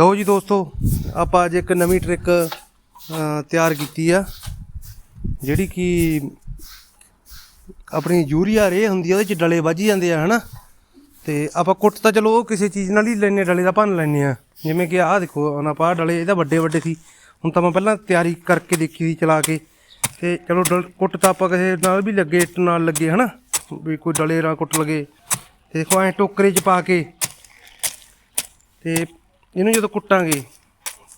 ਲਓ ਜੀ ਦੋਸਤੋ, ਆਪਾਂ ਅੱਜ ਇੱਕ ਨਵੀਂ ਟ੍ਰਿਕ ਤਿਆਰ ਕੀਤੀ ਆ, ਜਿਹੜੀ ਕਿ ਆਪਣੀ ਯੂਰੀਆ ਰੇ ਹੁੰਦੀ ਆ, ਉਹਦੇ ਚ ਡਲੇ ਵੱਜ ਜਾਂਦੇ ਆ, ਹਨਾ? ਤੇ ਆਪਾਂ ਕੁੱਟ ਤਾਂ ਚਲੋ ਉਹ ਕਿਸੇ ਚੀਜ਼ ਨਾਲ ਹੀ ਲੈਨੇ ਡਲੇ ਦਾ ਭੰਨ ਲੈਨੇ ਆ। ਜਿਵੇਂ ਕਿ ਆਹ ਦੇਖੋ, ਹੁਣ ਆਪਾਂ ਆਹ ਡਲੇ ਇਹਦਾ ਵੱਡੇ ਵੱਡੇ ਸੀ। ਹੁਣ ਤਾਂ ਮੈਂ ਪਹਿਲਾਂ ਤਿਆਰੀ ਕਰਕੇ ਦੇਖੀ ਸੀ ਚਲਾ ਕੇ। ਤੇ ਚਲੋ ਡਲ- ਕੁੱਟ ਤਾਂ ਆਪਾਂ ਕਿਸੇ ਨਾਲ ਵੀ ਲੱਗੇ ਇੱਟ ਨਾਲ ਲੱਗੇ, ਹਨਾ? ਵੀ ਕੋਈ ਡਲੇ ਨਾਲ ਕੁੱਟ ਲਗੇ। ਤੇ ਦੇਖੋ, ਐ ਟੋਕਰੇ 'ਚ ਪਾ ਕੇ। ਤੇ ਇਹਨੂੰ ਜਦੋਂ ਕੁੱਟਾਂਗੇ,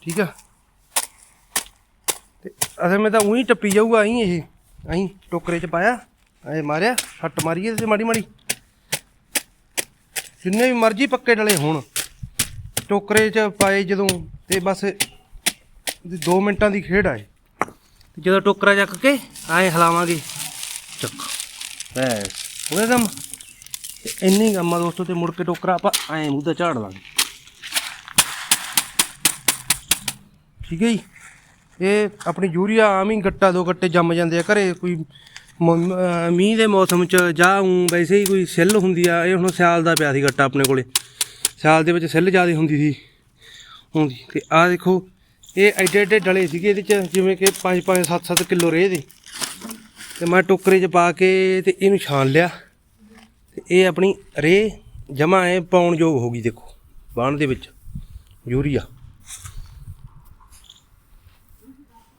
ਠੀਕ ਆ? ਤੇ ਅਸਲ ਮੈਂ ਤਾਂ ਉਹੀ ਟੱਪੀ ਜਾਊਗਾ ਅਹੀਂ ਇਹ ਅਹੀਂ ਟੋਕਰੇ 'ਚ ਪਾਇਆ, ਐ ਮਾਰਿਆ ਹੱਟ ਮਾਰੀਏ ਤੇ ਮਾੜੀ ਮਾੜੀ। ਜਿੰਨੇ ਵੀ ਮਰਜ਼ੀ ਪੱਕੇ ਡਲੇ ਹੋਣ, ਟੋਕਰੇ 'ਚ ਪਾਏ ਜਦੋਂ, ਤੇ ਬਸ 2 ਮਿੰਟਾਂ ਦੀ ਖੇਡ ਆਏ ਜਦੋਂ ਟੋਕਰਾ ਚੱਕ ਕੇ ਐ ਹਿਲਾਵਾਂਗੇ, ਚੱਕ। ਬਸ, ਉਹਦੇ ਦਮ। ਇੰਨੀ ਕੰਮ ਆ ਦੋਸਤੋ, ਤੇ ਮੁੜ ਕੇ ਟੋਕਰਾ ਆਪਾਂ ਐ ਮੂੰਹ ਤੇ ਝਾੜ ਲਾਂਗੇ। ਠੀਕ ਹੈ ਜੀ। ਇਹ ਆਪਣੀ ਯੂਰੀਆ ਆਮ ਹੀ ਗੱਟਾ ਦੋ ਗੱਟੇ ਜੰਮ ਜਾਂਦੇ ਆ ਘਰੇ, ਕੋਈ ਮੀਂਹ ਦੇ ਮੌਸਮ 'ਚ ਜਾਂ ਊਂ ਵੈਸੇ ਹੀ ਕੋਈ ਸਿੱਲ ਹੁੰਦੀ ਆ, ਇਹ ਹੁਣ ਸਿਆਲ ਦਾ ਪਿਆ ਸੀ ਗੱਟਾ ਆਪਣੇ ਕੋਲੇ। ਸਿਆਲ ਦੇ ਵਿੱਚ ਸਿੱਲ ਜ਼ਿਆਦਾ ਹੁੰਦੀ ਸੀ। ਹੁੰਦੀ ਤੇ ਆਹ ਦੇਖੋ, ਇਹ ਐਡੇ ਐਡੇ ਡਲੇ ਸੀਗੇ ਇਹਦੇ 'ਚ, ਜਿਵੇਂ ਕਿ 5 5 7 7 ਕਿਲੋ ਰੇਹ ਦੇ ਤੇ ਮੈਂ ਟੋਕਰੇ 'ਚ ਪਾ ਕੇ ਤੇ ਇਹਨੂੰ ਛਾਣ ਲਿਆ। ਤੇ ਇਹ ਆਪਣੀ ਰੇਹ ਜਮਾ ਐ ਪਾਉਣ ਯੋਗ ਹੋ ਗਈ ਦੇਖੋ ਬਾਣ ਦੇ ਵਿੱਚ, ਯੂਰੀਆ।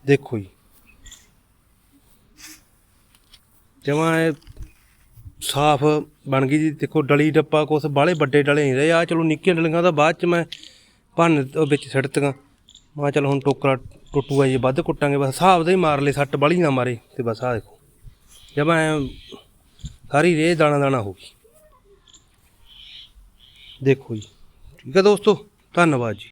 ਦੇਖੋ ਜੀ। ਜਮਾ ਸਾਫ਼ ਬਣ ਗਈ ਜੀ। ਦੇਖੋ, ਡਲੀ ਡੱਪਾ ਕੁਛ ਬਾਹਲੇ ਵੱਡੇ ਡਲੇ ਨਹੀਂ ਰਹੇ। ਆ ਚਲੋ ਨਿੱਕੀਆਂ ਡਲੀਆਂ ਤਾਂ ਬਾਅਦ ਚ ਮੈਂ ਭੰਨ ਉਹ ਵਿੱਚ ਸਿੱਟਤੀਆਂ ਮੈਂ ਚਲ ਹੁਣ ਟੋਕਰਾ ਟੁੱਟੂਗਾ ਜੀ, ਵੱਧ ਕੁੱਟਾਂਗੇ। ਬਸ ਹਿਸਾਬ ਦਾ ਹੀ ਮਾਰ ਲੈ ਸੱਟ ਬਾਲੀ ਨਾ ਮਾਰੇ। ਤੇ ਬਸ ਆ ਦੇਖੋ। ਜਮਾ ਐਂ ਸਾਰੀ ਰੇਹ ਦਾਣਾ ਦਾਣਾ ਹੋ ਗਈ। ਦੇਖੋ ਜੀ। ਠੀਕ ਹੈ ਦੋਸਤੋ, ਧੰਨਵਾਦ ਜੀ।